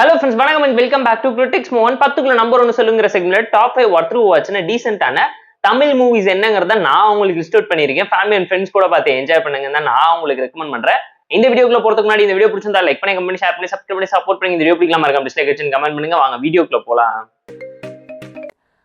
Hello friends வணக்கம் and welcome back to critics மோகன் பத்துக்குள்ள நம்பர் ஒன்று சொல்லுங்கிற செக்மெண்ட் டாப் ஃபைவ் ஒர்த்ரு வாட்சின டீசென்டான தமிழ் மூவிஸ் என்னங்கிறத நான் உங்களுக்கு லிஸ்ட் அவுட் பண்ணியிருக்கேன். ஃபேமிலி அண்ட் ஃப்ரெண்ட்ஸ் கூட பார்த்து என்ஜாய் பண்ணுங்க தான் நான் உங்களுக்கு ரெக்கமெண்ட் பண்றேன். இந்த வீடியோக்குள்ள போறதுக்கு முன்னாடி இந்த வீடியோ பிடிச்சிருந்தா லைக் பண்ணி கமெண்ட் ஷேர் பண்ணி சப்ஸ்கிரைப் பண்ணி சப்போர்ட் பண்ணி இந்த வீடியோ பிடிக்கலாம் மறக்காம டிஸ்லைக் வச்சு கமெண்ட் பண்ணுங்க. வாங்க வீடியோக்குள்ள போலாம்.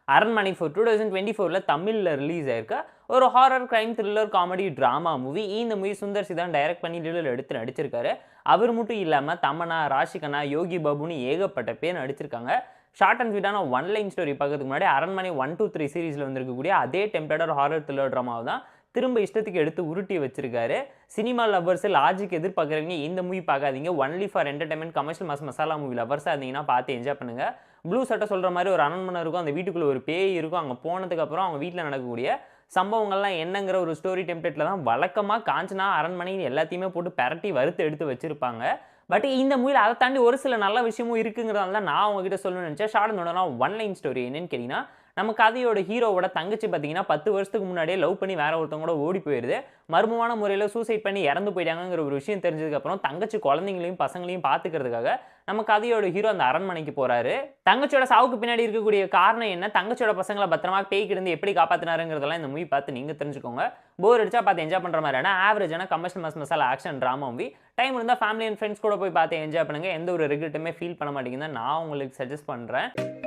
அரண்மனை ஃபோர் டூ தௌசண்ட் டுவெண்ட்டி ஃபோரில் தமிழில் ரிலீஸ் ஆயிருக்க ஒரு horror crime thriller comedy drama movie இந்த மூவி சுந்தர் சி தான் டைரக்ட் பண்ணி லிடில் எடுத்து நடிச்சிருக்காரு. அவர் மட்டும் இல்லாமல் தமனா ராஷிகனா யோகி பாபுன்னு ஏகப்பட்ட பேர் நடிச்சிருக்காங்க. ஷார்ட் அண்ட் ஸ்வீட்டான ஒன் லைன் ஸ்டோரி பார்க்கறதுக்கு முன்னாடி அரண்மனை ஒன் டூ த்ரீ சீரீஸில் வந்திருக்கக்கூடிய அதே டெம்ப்ளேட்டர் ஹாரர் த்ரில்லர் ட்ராமாவை தான் திரும்ப இஷ்டத்துக்கு எடுத்து உருட்டி வச்சிருக்காரு. சினிமா லவர்ஸ் லாஜிக் எதிர்பார்க்குறவங்க இந்த மூவி பார்க்காதீங்க. Only for entertainment commercial mass masala movie லவர்ஸாக இருந்தீங்கன்னா பார்த்து என்ஜாய் பண்ணுங்க. ப்ளூ சட்டை சொல்கிற மாதிரி ஒரு அரண்மனை இருக்கும். அந்த வீட்டுக்குள்ளே ஒரு பேய் இருக்கும். அங்கே போனதுக்கப்புறம் அவங்க வீட்டில் நடக்கக்கூடிய சம்பவங்கள்லாம் என்னங்கிற ஒரு ஸ்டோரி டெம்ப்ளேட்டில் தான் வழக்கமாக காஞ்சனா அரண்மனை எல்லாத்தையுமே போட்டு பரட்டி வறுத்து எடுத்து வச்சிருப்பாங்க. பட் இந்த மூவியில் அதை தாண்டி ஒரு சில நல்ல விஷயமும் இருக்குங்கிறதால தான் நான் உங்ககிட்ட சொல்லணும்னு நினச்சேன். ஷார்ட் நோடனா ஒன் லைன் ஸ்டோரி என்னன்னு கேட்டிங்கன்னா நம்ம கதையோட ஹீரோவோட தங்கச்சி பார்த்தீங்கன்னா பத்து வருஷத்துக்கு முன்னாடியே லவ் பண்ணி வேற ஒருத்தவங்க கூட ஓடி போயிடுது மர்மமான முறையில் சூசைட் பண்ணி இறந்து போயிட்டாங்கிற ஒரு விஷயம் தெரிஞ்சதுக்கப்புறம் தங்கச்சி குழந்தைங்களையும் பசங்களையும் பார்த்துக்கிறதுக்காக நம்ம கதையோட ஹீரோ அந்த அரண்மனைக்கு போகிறாரு தங்கச்சியோட சாவுக்கு பின்னாடி இருக்கக்கூடிய காரணம் என்ன? தங்கச்சியோட பசங்களை பத்திரமா பேய்க்கு எப்படி காப்பாற்றினாருங்கிறதெல்லாம் இந்த மூவி பார்த்து நீங்கள் தெரிஞ்சுக்கோங்க. போர் அடிச்சா பார்த்து என்ஜாய் பண்ணுற மாதிரியான ஆவரேஜான commercial mass masala action drama movie time இருந்தால் ஃபேமிலி அண்ட் ஃப்ரெண்ட்ஸ் கூட போய் பார்த்து என்ஜாய் பண்ணுங்கள் எந்த ஒரு ரெகுலேட்டுமே ஃபீல் பண்ண மாட்டேங்குதுன்னு நான் உங்களுக்கு சஜஸ்ட் பண்ணுறேன்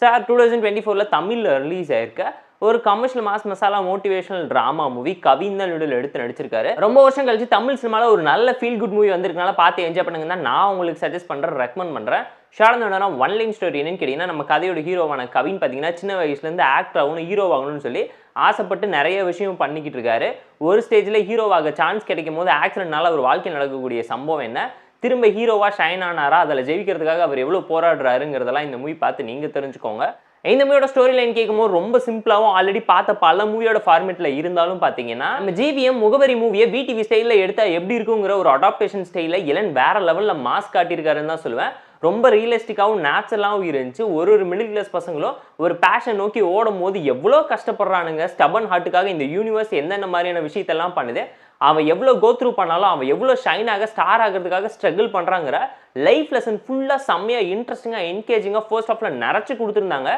சார் டூ தௌசண்ட் டுவெண்ட்டி ஃபோரில் தமிழில் ரிலீஸ் ஆயிருக்க ஒரு commercial mass masala motivational drama movie கவிந்தன் தான் நடுவில் எடுத்து நடிச்சிருக்காரு. ரொம்ப வருஷம் கழிச்சு தமிழ் சினிமாவில் ஒரு நல்ல ஃபீல் குட் மூவி வந்திருக்கனால பார்த்து என்ஜாய் பண்ணுங்க தான் நான் உங்களுக்கு சஜஸ்ட் பண்ணுறேன் ரெக்கமெண்ட் பண்ணுறேன் ஷார்ட்னா ஒன் லைன் ஸ்டோரி என்னன்னு கேட்டிங்கன்னா நம்ம கதையோட ஹீரோவான கவின் பார்த்தீங்கன்னா சின்ன வயசுலேருந்து ஆக்டர் ஆகணும் ஹீரோ ஆகணும்னு சொல்லி ஆசைப்பட்டு நிறைய விஷயம் பண்ணிக்கிட்டு இருக்காரு. ஒரு ஸ்டேஜில் ஹீரோவாக சான்ஸ் கிடைக்கும் போது ஆக்சிடென்ட்னால ஒரு வாழ்க்கை நடக்கக்கூடிய சம்பவம் என்ன? திரும்ப ஹீரோவாக ஷைன் ஆனாரா? அதில் ஜெயிக்கிறதுக்காக அவர் எவ்வளோ போராடுறாருங்கிறதெல்லாம் இந்த மூவி பார்த்து நீங்கள் தெரிஞ்சுக்கோங்க. இந்த மூவியோட ஸ்டோரி லைன் கேட்கும்போது ரொம்ப சிம்பிளாகவும் ஆல்ரெடி பார்த்த பல மூவியோட ஃபார்மேட்டில் இருந்தாலும் பார்த்தீங்கன்னா நம்ம ஜிவிஎம் முகவரி மூவியை விடிவி ஸ்டைலில் எடுத்தால் எப்படி இருக்குங்கிற ஒரு அடாப்டேஷன் ஸ்டைலில் இளன் வேற லெவலில் மாஸ்க் காட்டியிருக்காருன்னு தான் சொல்லுவேன். ரொம்ப ரியலிஸ்டிக்காகவும் நேச்சுரலாகவும் இருந்துச்சு. ஒரு ஒரு மிடில் கிளாஸ் பசங்களும் ஒரு பேஷன் நோக்கி ஓடும் போது எவ்வளோ கஷ்டப்படுறானுங்க ஸ்டபன் ஹார்ட்டுக்காக இந்த யூனிவர்ஸ் என்னென்ன மாதிரியான விஷயத்தெல்லாம் பண்ணுது அவன் எவ்வளோ கோத்ரூ பண்ணாலும் அவன் எவ்வளோ ஷைனாக ஸ்டார் ஆகிறதுக்காக ஸ்ட்ரகிள் பண்ணுறாங்கிற லைஃப் லெசன் ஃபுல்லாக செம்மையாக இன்ட்ரெஸ்டிங்காக என்கேஜிங்காக ஃபர்ஸ்ட் ஆஃப்ல நிறச்சி கொடுத்துருந்தாங்க.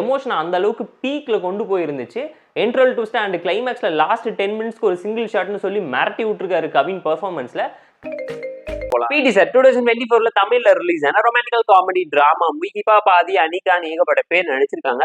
எமோஷனை அந்த அளவுக்கு பீக்கில் கொண்டு போயிருந்துச்சு. என்ட்ரல் ட்விஸ்ட் அண்ட் கிளைமேக்ஸில் லாஸ்ட் டென் மினிட்ஸ்க்கு ஒரு சிங்கிள் ஷாட்னு சொல்லி மிரட்டி விட்டுருக்காரு கவின் பர்ஃபார்மன்ஸில் பிடி சார் டூ தௌசண்ட் டுவெண்ட்டி ஃபோர்ல தமிழ்ல ரிலீஸ் ஆன ரொமான்டிக்கல் காமெடி டிராமா முகிபா பாதி அனிகான் ஏகப்பட்ட பேர் நினைச்சிருக்காங்க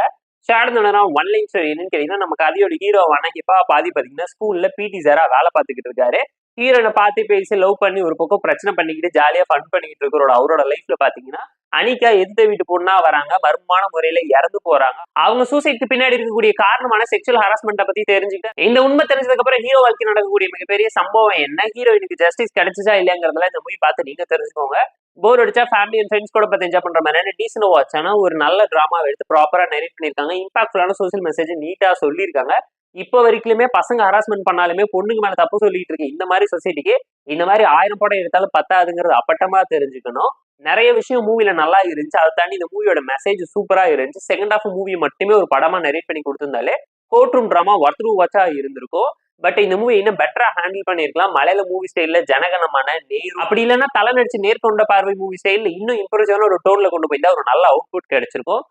ஷார்ட்னா ஒன் லைன் ஸ்டோரி என்னன்னு கேட்டீங்கன்னா நம்ம கதையோட ஹீரோ ஹிப்பா பாதி பாத்தீங்கன்னா ஸ்கூல்ல பிடி சாரா வேலை பார்த்துக்கிட்டு இருக்காரு. ஹீரோனை பார்த்து பேசி லவ் பண்ணி ஒரு பக்கம் பிரச்சனை பண்ணிக்கிட்டு ஜாலியா ஃபன் பண்ணிக்கிட்டு இருக்கிறோட அவரோட லைஃப்ல பாத்தீங்கன்னா அனிகா எந்த வீட்டு பொண்ணா வராங்க மர்மமான முறையில இறந்து போறாங்க. அவங்க சூசைட்க்கு பின்னாடி இருக்கக்கூடிய காரணமான செக்ஷுவல் ஹராஸ்மெண்ட்டை பத்தி தெரிஞ்சுக்கிட்டு இந்த உண்மை தெரிஞ்சதுக்கு அப்புறம் ஹீரோ வாழ்க்கை நடக்கக்கூடிய மிகப்பெரிய சம்பவம் என்ன? ஹீரோயினுக்கு ஜஸ்டிஸ் கிடைச்சா இல்லையாங்கிறதெல்லாம் இந்த மூவி பார்த்து நீங்க தெரிஞ்சுக்கோங்க. போர் அடிச்சா ஃபேமிலி அண்ட் ஃப்ரெண்ட்ஸ் கூட பார்த்து என்ஜாய் பண்ற மாதிரி. டீசன் வாட்ச் ஆனா ஒரு நல்ல டிராமா எடுத்து ப்ராப்பரா நெரிட் பண்ணிருக்காங்க இம்பாக்ட்ஃபுல்லான சோசியல் மெசேஜ் நீட்டா சொல்லியிருக்காங்க. இப்போ வரைக்குமே பசங்க ஹராஸ்மெண்ட் பண்ணாலுமே பொண்ணுங்க மேல தப்பு சொல்லிட்டு இருக்கு. இந்த மாதிரி சொசைட்டிக்கு இந்த மாதிரி ஆயிரம் படம் எடுத்தாலும் பத்தாதுங்கிறது அப்பட்டமா தெரிஞ்சுக்கணும். நிறைய விஷயம் மூவில நல்லா இருந்துச்சு. அதை தாண்டி இந்த மூவியோட மெசேஜ் சூப்பரா இருந்துச்சு. செகண்ட் ஆஃப் மூவி மட்டுமே ஒரு படமா நரேட் பண்ணி கொடுத்திருந்தாலே கோர்ட் ரூம் ட்ராமா ஒர்த்ரூ வாட்சா இருந்திருக்கும். பட் இந்த மூவி இன்னும் பெட்டரா ஹேண்டில் பண்ணிருக்கலாம் மலையாள மூவி ஸ்டைல்ல ஜனகனமான நேர். அப்படி இல்லைன்னா தலை நடிச்சு நேர்கொண்ட பார்வை மூவி ஸ்டைல்ல இன்னும் இம்ப்ரூவான ஒரு டோன்ல கொண்டு போயிருந்தா ஒரு நல்ல அவுட்புட் கிடைச்சிருக்கும்.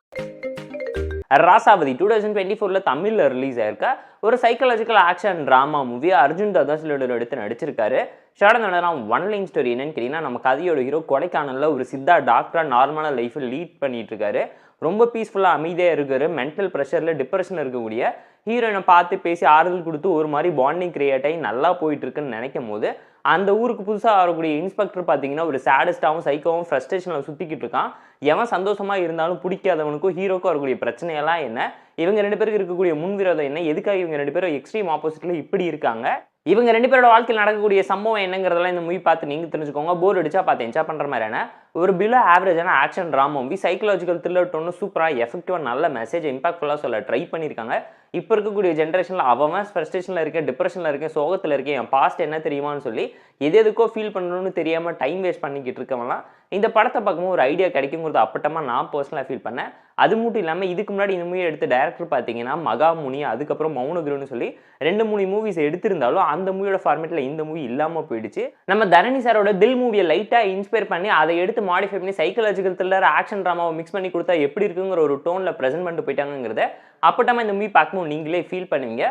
ராசாவதி டூ தௌசண்ட் டுவெண்ட்டி ஃபோரில் தமிழில் ரிலீஸ் ஆயிருக்க ஒரு psychological action drama movie Arjun ததாசிலோட எடுத்து நடிச்சிருக்காரு. ஷார்ட் நடனம் ஒன் லைன் ஸ்டோரி என்னன்னு கேட்டிங்கன்னா நம்ம கதையோட ஹீரோ கொடைக்கானலில் ஒரு சித்தா டாக்டராக நார்மலான லைஃப்பில் லீட் பண்ணிட்டு இருக்காரு ரொம்ப பீஸ்ஃபுல்லாக அமைதியாக இருக்கிற மென்டல் ப்ரெஷரில் டிப்ரெஷன் இருக்கக்கூடிய ஹீரோயினை பார்த்து பேசி ஆறுதல் கொடுத்து ஒரு மாதிரி பாண்டிங் கிரியேட் ஆகி நல்லா போயிட்டுருக்குன்னு நினைக்கும் போது அந்த ஊருக்கு புதுசாக வரக்கூடிய இன்ஸ்பெக்டர் பார்த்தீங்கன்னா ஒரு சேடஸ்டாகவும் சைக்கோவும் ஃப்ரஸ்ட்ரேஷனில் சுற்றிக்கிட்டு இருக்கான். எவன் சந்தோஷமாக இருந்தாலும் பிடிக்காதவனுக்கும் ஹீரோக்கும் வரக்கூடிய பிரச்சனையெல்லாம் என்ன? இவங்க ரெண்டு பேருக்கு இருக்கக்கூடிய முன்விரோதம் என்ன? எதுக்காக இவங்க ரெண்டு பேரும் எக்ஸ்ட்ரீம் ஆப்போசிட்டில் இப்படி இருக்காங்க? இவங்க ரெண்டு பேரோட வாழ்க்கையில் நடக்கக்கூடிய சம்பவம் என்னங்கிறதெல்லாம் இந்த மூவி பார்த்து நீங்கள் தெரிஞ்சுக்கோங்க. போர் அடிச்சா பார்த்து என்ஜாய் பண்ணுற மாதிரியான ஒரு பிலோ ஆவரேஜான action drama movie psychological thriller டொன்னு சூப்பராக எஃபெக்டிவாக நல்ல மெசேஜ் இம்பாக்ட்ஃபுல்லாக சொல்ல ட்ரை பண்ணியிருக்காங்க. இப்போ இருக்கக்கூடிய ஜென்ரேஷனில் அவன் ஃப்ரஸ்ட்ரேஷனில் இருக்கேன் டிப்ரெஷனில் இருக்கேன் சோகத்தில் இருக்கேன் என் பாஸ்ட் என்ன தெரியுமான்னு சொல்லி எது எதுக்கோ ஃபீல் பண்ணணும்னு தெரியாமல் டைம் வேஸ்ட் பண்ணிக்கிட்டு இருக்கவங்களாம் இந்த படத்தை பார்க்கும்போது ஒரு ஐடியா கிடைக்குங்கிறது அப்பட்டமாக நான் பர்சனலாக ஃபீல் பண்ணேன். அது மட்டும் இல்லாமல் இதுக்கு முன்னாடி இந்த மூவி எடுத்து டேரக்டர் பார்த்தீங்கன்னா மகாமுனி அதுக்கப்புறம் மௌனகுருன்னு சொல்லி ரெண்டு மூணு மூவிஸ் எடுத்திருந்தாலும் அந்த மூவியோட ஃபார்மேட்டில் இந்த மூவி இல்லாமல் போயிடுச்சு. நம்ம தரணி சாரோட தில் மூவியை லைட்டாக இன்ஸ்பயர் பண்ணி அதை எடுத்து மாடிஃபை பண்ணி சைக்கலாஜிக்கல் த்ரில்லர் ஆக்ஷன் ட்ராமாவை மிக்ஸ் பண்ணி கொடுத்தா எப்படி இருக்குங்கிற ஒரு டோனில் ப்ரெசென்ட் பண்ணிட்டு போயிட்டாங்கிறத அப்பட்டமா இந்த மூவி பார்க்கும்போது நீங்களே ஃபீல் பண்ணுவீங்க.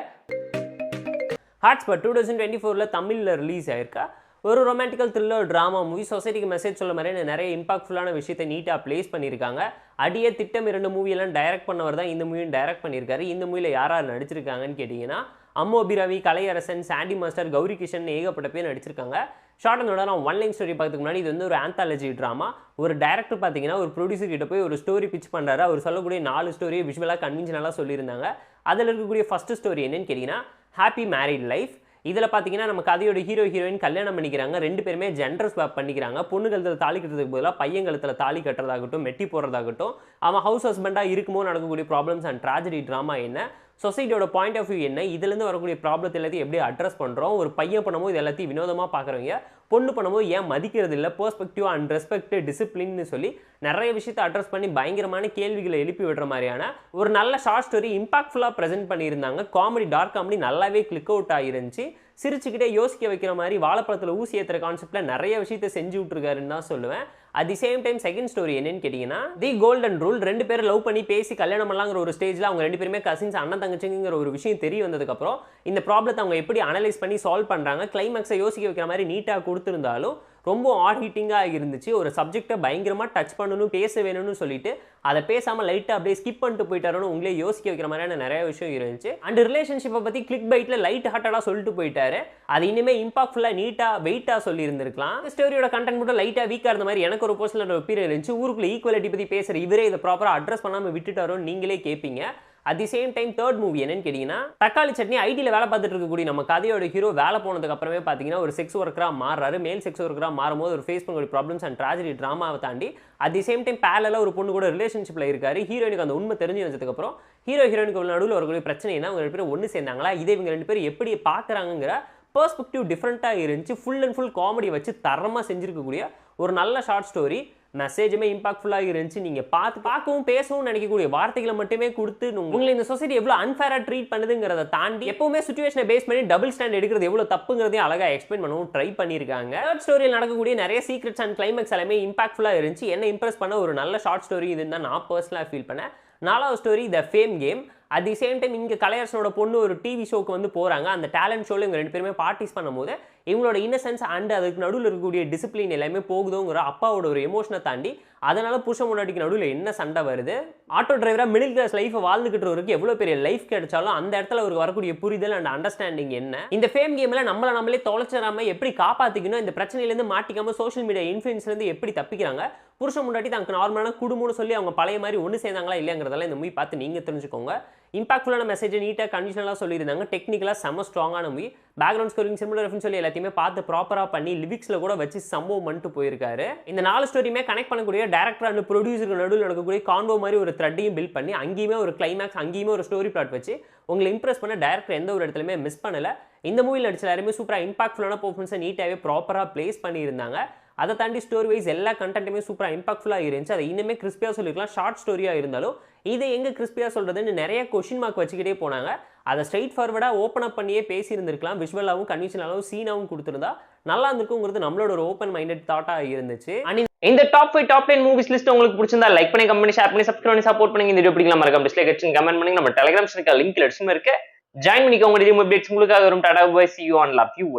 ஹாட்ஸ்பாட் டூ தௌசண்ட் டுவெண்ட்டி ஃபோரில் தமிழில் ரிலீஸ் ஆயிருக்கா? ஒரு ரொமான்டிக்கல் த்ரில்லர் ட்ராமா மூவி சொசைட்டிக்கு மெசேஜ் சொல்ல மாதிரி நிறைய இம்பாக்ட்ஃபுல்லான விஷயத்தை நீட்டாக ப்ளேஸ் பண்ணியிருக்காங்க. அடியே திட்டம் இரண்டு மூவியெல்லாம் டைரக்ட் பண்ணவர் தான் இந்த மூவியும் டைரக்ட் பண்ணியிருக்காரு. இந்த மூவியில் யார் யார் நடிச்சிருக்காங்கன்னு கேட்டிங்கன்னா அம்மோபி ரவி கலையரசன் சாண்டி மாஸ்டர் கௌரி கிஷன் ஏகப்பட்ட பேர் நடிச்சிருக்காங்க. ஷார்ட் அண்ட் நான் ஒன் லைன் ஸ்டோரி பார்க்கறதுக்கு முன்னாடி இது வந்து ஒரு ஆந்தாலஜி ட்ராமா ஒரு டேரக்டர் பார்த்தீங்கன்னா ஒரு ப்ரொடியூசர் கிட்ட போய் ஒரு ஸ்டோரி பிச் பண்ணுறாரு அவர் சொல்லக்கூடிய நாலு ஸ்டோரியை விஷுவலாக கன்வின்ஷனலாக சொல்லியிருந்தாங்க. அதில் இருக்கக்கூடிய ஃபஸ்ட்டு ஸ்டோரி என்னன்னு கேட்டிங்கன்னா ஹாப்பி மேரிட் லைஃப் இதில் பார்த்தீங்கன்னா நம்ம கதையோட ஹீரோ ஹீரோயின் கல்யாணம் பண்ணிக்கிறாங்க. ரெண்டு பேருமே ஜென்டர் ஸ்வாப் பண்ணிக்கிறாங்க. பொண்ணு கழுத்தில் தாலி கட்டுறதுக்கு பதிலாக பையன் கழுத்தில் தாலி கட்டுறதாகட்டும் மெட்டி போடுறதாகட்டும் அவன் ஹவுஸ் ஹஸ்பண்டாக இருக்கும்போது நடக்கக்கூடிய ப்ராப்ளம்ஸ் அண்ட் ட்ராஜடி ட்ராமா என்ன? சொசைட்டியோட பாயிண்ட் ஆஃப் வியூ என்ன? இதுலேருந்து வரக்கூடிய ப்ராப்ளத்தை எல்லாத்தையும் எப்படி அட்ரஸ் பண்ணுறோம் ஒரு பையன் பண்ணும்போது இது எல்லாத்தையும் வினோதமாக பார்க்குறவங்க பொண்ணு பண்ணும்போது ஏன் மதிக்கிறது இல்லை? பெர்ஸ்பெக்டிவ் அண்ட் ரெஸ்பெக்ட் டிசிப்ளின்னு சொல்லி நிறைய விஷயத்தை அட்ரஸ் பண்ணி பயங்கரமான கேள்விகளை எழுப்பி விடுற மாதிரியான ஒரு நல்ல ஷார்ட் ஸ்டோரி இம்பாக்ட்ஃபுல்லாக ப்ரெசென்ட் பண்ணியிருந்தாங்க. காமெடி டார்க் காமெடி நல்லாவே கிளிக் அவுட் ஆகிருந்துச்சு சிரிச்சுக்கிட்டே யோசிக்க வைக்கிற மாதிரி வாழைப்பழத்தில் ஊசி ஏற்றுற கான்செப்டில் நிறைய விஷயத்தை செஞ்சு விட்ருக்காருன்னு தான் சொல்லுவேன். At the same time second story என்னன்னு கேட்டிங்கன்னா தி கோல்டன் ரூல் ரெண்டு பேரும் லவ் பண்ணி பேசி கல்யாணம் பண்ணலாங்கிற ஒரு ஸ்டேஜில் அவங்க ரெண்டு பேருமே கசின்ஸ் அண்ணன் தங்கச்சிங்கிற ஒரு விஷயம் தெரிய வந்ததுக்கப்புறம் இந்த ப்ராப்ளத்தை அவங்க எப்படி அனலைஸ் பண்ணி சால்வ் பண்ணுறாங்க கிளைமேக்ஸை யோசிக்க வைக்கிற மாதிரி நீட்டாக கொடுத்துருந்தாலும் ரொம்ப ஆட் ஹீட்டிங்காக இருந்துச்சு. ஒரு சப்ஜெக்டை பயங்கரமாக டச் பண்ணணும் பேச வேணும்னு சொல்லிட்டு அதை பேசாமல் லைட்டாக அப்படியே ஸ்கிப் பண்ணிட்டு போயிட்டாருன்னு உங்களே யோசிக்க வைக்கிற மாதிரியான நிறைய விஷயம் இருந்துச்சு. அண்ட் ரிலேஷன்ஷிப்பை பற்றி கிளிக் பைட்டில் லைட் ஹார்ட்டடாக சொல்லிட்டு போயிட்டாரு. அது இனிமேல் இம்பாக்ட்ஃபுல்லாக நீட்டாக வெயிட்டாக சொல்லியிருந்திருக்கலாம். ஸ்டோரியோட கண்டென்ட் மட்டும் லைட்டாக வீக்காக இருந்த மாதிரி எனக்கு ஒரு பர்சனல் ஒப்பீரியர் இருந்துச்சு. ஊருக்குள்ள ஈக்குவாலிட்டி பற்றி பேசுகிற இவரே இதை ப்ராப்பராக அட்ரஸ் பண்ணாமல் விட்டுட்டாரோன்னு நீங்களே கேட்பீங்க at the same time third movie என்னன்னு கேட்டிங்கன்னா தக்காளி சட்னி ஐடியில் வேலை பார்த்துட்டு இருக்கக்கூடிய நம்ம கதையோட ஹீரோ வேலை போனதுக்கு அப்புறமே பார்த்தீங்கன்னா ஒரு செக்ஸ் ஒர்க்கராக மாறுறாரு. மேல் செக்ஸ் ஒர்க்கராக மாறும்போது ஒரு ஃபேஸ் பண்ணக்கூடிய ப்ராப்ளம்ஸ் அண்ட் ட்ராஜடி ட்ராமாவை தாண்டி அட் தி சேம் டைம் பேரலாக ஒரு பொண்ணு கூட ரிலேஷன்ஷிப்பில் இருக்காரு. ஹீரோயினுக்கு அந்த உண்மை தெரிஞ்சு வந்ததுக்கப்புறம் ஹீரோ ஹீரோயினுக்கு நடுவில் வரக்கூடிய பிரச்சனை என்ன அவங்க ரெண்டு பேரும் ஒன்று சேர்ந்தாங்களா? இதை இவங்க ரெண்டு பேரும் எப்படி பார்க்குறாங்கிற பெர்ஸ்பெக்டிவ் டிஃப்ரெண்ட்டாக இருந்துச்சு. ஃபுல் அண்ட் ஃபுல் காமெடி வச்சு தரமாக செஞ்சிருக்கக்கூடிய ஒரு நல்ல ஷார்ட் ஸ்டோரி மெசேஜுமே இம்பாக்ட்ஃபுல்லாக இருந்துச்சு. நீங்கள் பார்த்து பார்க்கவும் பேசவும் நினைக்கக்கூடிய வார்த்தைகளை மட்டுமே கொடுத்து உங்களை இந்த சொசைட்டி எவ்வளோ அன்ஃபேராக ட்ரீட் பண்ணுதுங்கிறத தாண்டி எப்பவுமே சுச்சுவேஷனை பேஸ் பண்ணி டபுள் ஸ்டாண்ட் எடுக்கிறது எவ்வளோ தப்புங்கிறதையும் அழகாக எக்ஸ்பிளைன் பண்ணவும் ட்ரை பண்ணியிருக்காங்க தேர்ட் ஸ்டோரியில் நடக்கக்கூடிய நிறைய சீக்ரெட்ஸ் அண்ட் கிளைமேக்ஸ் எல்லாமே இம்பாக்ட்ஃபுல்லாக இருந்துச்சு. என்ன இம்ப்ரெஸ் பண்ண ஒரு நல்ல ஷார்ட் ஸ்டோரி இதுன்னு தான் நான் பர்சனலாக ஃபீல் பண்ணேன். நாலாவது story the fame game at the same time இங்கே கலையரசனோட பொண்ணு ஒரு டிவி ஷோக்கு வந்து போகிறாங்க அந்த டேலண்ட் ஷோவில் இவங்க ரெண்டு பேருமே பார்ட்டிஸ் பண்ணும்போது இவங்களோட இன்னசென்ஸ் அண்ட் அதுக்கு நடுவில் இருக்கக்கூடிய டிசிப்ளின் எல்லாமே போகுதோங்கிற அப்பாவோட ஒரு எமோஷனை தாண்டி அதனால் புருஷன் முன்னாடிக்கு நடுவில் என்ன சண்டை வருது? ஆட்டோ டிரைவராக மிடில் கிளாஸ் லைஃப்பை வாழ்ந்துக்கிட்டவருக்கு எவ்வளோ பெரிய லைஃப் கிடைச்சாலும் அந்த இடத்துல அவருக்கு வரக்கூடிய புரிதல் அண்ட் அண்டர்ஸ்டாண்டிங் என்ன? இந்த ஃபேம் கேமில் நம்மளை நம்மளே தொலைச்சிடாமல் எப்படி காப்பாற்றிக்கணும் இந்த பிரச்சனையிலேருந்து மாட்டிக்காமல் சோஷியல் மீடியா இன்ஃப்ளூயன்ஸ்லேருந்து எப்படி தப்பிக்கிறாங்க? புருஷன் முன்னாடி தனக்கு நார்மலான குடும்பம்னு சொல்லி அவங்க பழைய மாதிரி ஒன்று சேர்ந்தாங்களா இல்லைங்கிறதெல்லாம் இந்த மூவி பார்த்து நீங்கள் தெரிஞ்சுக்கோங்க. இம்பாக்ட்ஃபுல்லான மெசேஜ் நீட்டாக கண்டிஷனலாக சொல்லியிருந்தாங்க. டெக்னிக்கலாக செம்ம ஸ்ட்ராங்கான movie background scoring similar reference சொல்லி எல்லாத்தையுமே பார்த்து ப்ராப்பராக பண்ணி லிரிக்ஸில் கூட வச்சு சம்பவம் பண்ணிட்டு போயிருக்காரு. இந்த நாலு ஸ்டோரியுமே கனெக்ட் பண்ணக்கூடிய டேரக்டர் அண்ட் ப்ரொடியூசருக்கு நடுவில் நடக்கக்கூடிய கான்வோ மாதிரி ஒரு த்ரெட்டையும் பில்ட் பண்ணி அங்கேயுமே ஒரு கிளைமேக்ஸ் அங்கேயுமே ஒரு ஸ்டோரி பிளாட் வச்சு உங்களை இம்ப்ரெஸ் பண்ண டேரக்டர் எந்த ஒரு இடத்துலையுமே மிஸ் பண்ணல. இந்த மூவியில் நடிச்ச எல்லாருமே சூப்பராக இம்பாக்ட்ஃபுல்லான பர்ஃபார்மன்ஸை நீட்டாகவே ப்ராப்பராக ப்ளேஸ் பண்ணியிருந்தாங்க. அதை தாண்டி ஸ்டோரி வைஸ் எல்லா கண்டென்ட்டுமே சூப்பராக இம்பாக்ட்ஃபுல்லாக இருந்துச்சு. அதை இன்னுமே கிறிஸ்பியாக சொல்லியிருக்கலாம் ஷார்ட் ஸ்டோரியாக இருந்தாலும் இதை எங்கே கிறிஸ்பியாக சொல்கிறதுன்னு நிறைய கொஷின் மார்க் வச்சுக்கிட்டே போனாங்க. அதை ஸ்ட்ரைட் ஃபார்வர்டாக ஓப்பன் அப் பண்ணியே பேசியிருந்திருக்கலாம். விஷுவலாகவும் கன்விஷனாகவும் சீனாவும் கொடுத்துருந்தா நல்லா இருந்திருக்குங்கிறது நம்மளோட ஒரு ஓப்பன் மைண்டட் தாட்டாக இருந்துச்சு. அண்ட் இந்த top five top ten movies list உங்களுக்கு பிடிச்சிருந்தா லைக் பண்ணி கம்பெனி ஷேர் பண்ணி சப்ஸ்கிரைப் பண்ணி சப்போர்ட் பண்ணி இந்த வீடியோ பிடிக்கலாம் மறக்காம டிஸ்லைக் அடிச்சு கமெண்ட் பண்ணி நம்ம டெலிகிராம் இருக்க லிங்க் லட்சம் இருக்கு ஜாயின் பண்ணிக்கோங்க. அப்டேட்ஸ் உங்களுக்காக வரும். Tata bye see you on love you